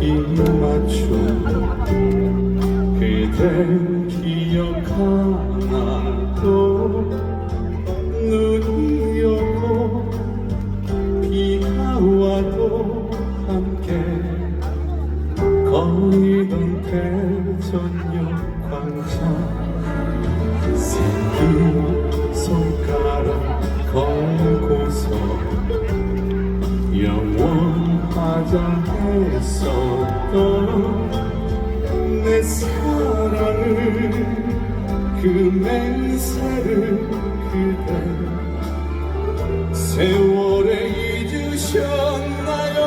입 맞춘 그대 기억하나도 눈이 오고 비가 와도 함께 거리던 대전역 광장 새끼 손가락 걸고 했었던 내 사랑을 그 맹세를 그대 세월에 잊으셨나요?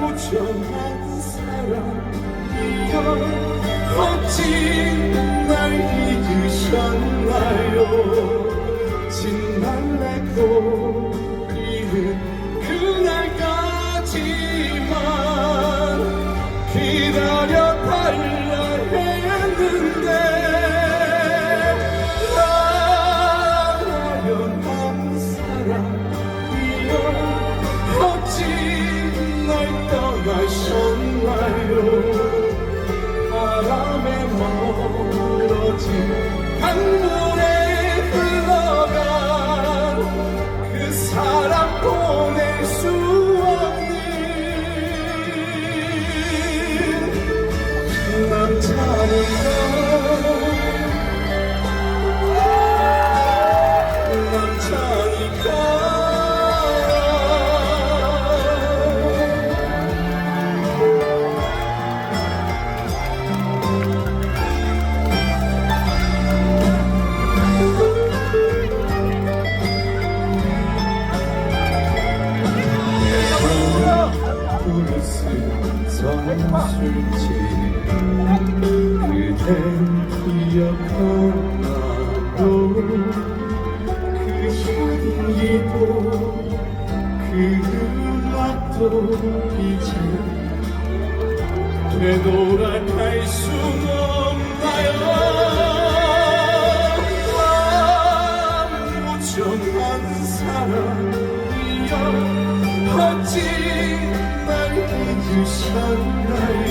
무정한 사랑이여 어찌 날 잊으셨나요 술지 그댄 기억하나도 그 향기도 그 음악도 이제 되돌아갈 순 없나요 무정한 사랑이여 어찌 날 잊으셨나요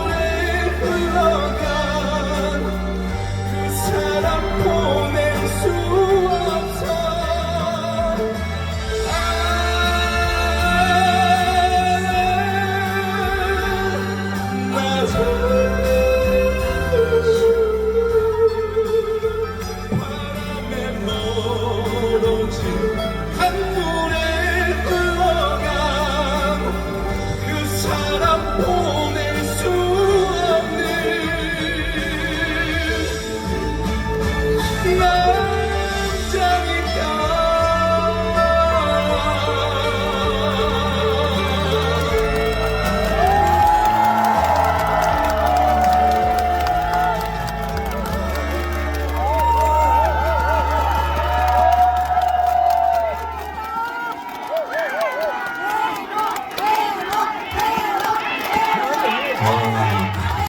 我。